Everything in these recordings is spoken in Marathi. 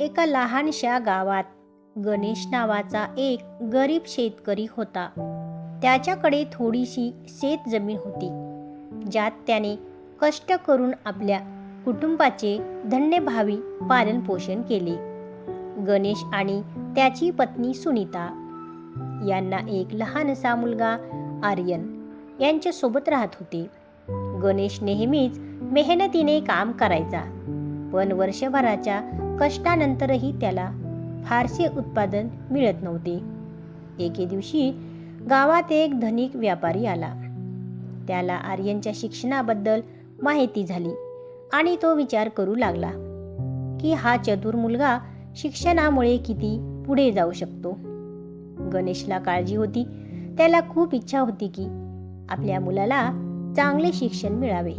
एका लहानशा गावात. गणेश नावाचा एक गरीब शेतकरी होता. त्याच्याकडे थोडीशी शेत जमीन होती. ज्यात त्याने कष्ट करून आपल्या कुटुंबाचे धन्यभावी पालनपोषण केले. गणेश आणि त्याची पत्नी सुनीता यांना एक लहानसा मुलगा आर्यन यांच्यासोबत राहत होते. गणेश नेहमीच मेहनतीने काम करायचा पण वर्षभराच्या कष्टानंतरही त्याला फारसे उत्पादन मिळत नव्हते. एके दिवशी गावात एक धनिक व्यापारी आला. त्याला आर्यनच्या शिक्षणाबद्दल माहिती झाली आणि तो विचार करू लागला की हा चतुर मुलगा शिक्षणामुळे किती पुढे जाऊ शकतो. गणेशला काळजी होती. त्याला खूप इच्छा होती की आपल्या मुलाला चांगले शिक्षण मिळावे.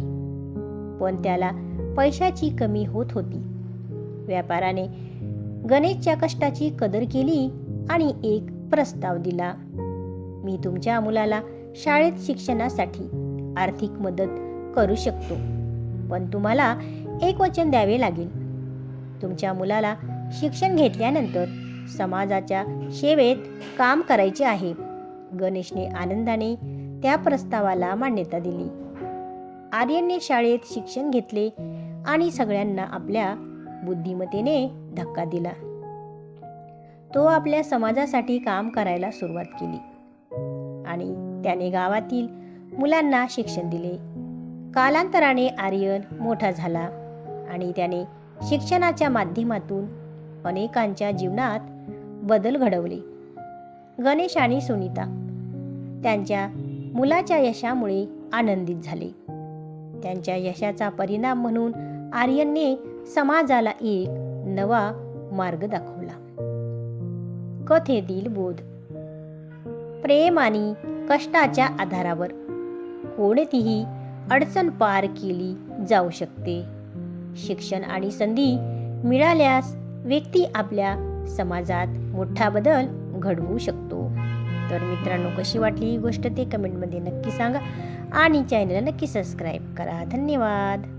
पण त्याला पैशाची कमी होत होती. व्यापाराने गणेशच्या कष्टाची कदर केली आणि एक प्रस्ताव दिला. मी तुमच्या मुलाला शाळेत शिक्षणासाठी आर्थिक मदत करू शकतो पण तुम्हाला एक वचन द्यावे लागेल. तुमच्या मुलाला शिक्षण घेतल्यानंतर समाजाच्या सेवेत काम करायचे आहे. गणेशने आनंदाने त्या प्रस्तावाला मान्यता दिली. आर्यनने शाळेत शिक्षण घेतले आणि सगळ्यांना आपल्या बुद्धिमत्तेने धक्का दिला. तो आपल्या समाजासाठी काम करायला सुरुवात केली. आणि त्याने गावातील मुलांना शिक्षण दिले. कालांतराने आर्यन मोठा झाला आणि त्याने शिक्षणाच्या माध्यमातून अनेकांच्या जीवनात बदल घडवले. गणेश आणि सुनीता त्यांच्या मुलाच्या यशामुळे आनंदित झाले. त्यांच्या यशाचा परिणाम म्हणून आर्यनने समाजाला एक नवा मार्ग दाखवला. कथेतील बोध? प्रेम आणि कष्टाच्या आधारावर कोणतीही अडचण पार केली जाऊ शकते. शिक्षण आणि संधी मिळाल्यास व्यक्ती आपल्या समाजात मोठा बदल घडवू शकतो. तर मित्रांनो कशी वाटली ही गोष्ट ते कमेंटमध्ये नक्की सांगा आणि चॅनलला नक्की सबस्क्राईब करा. धन्यवाद.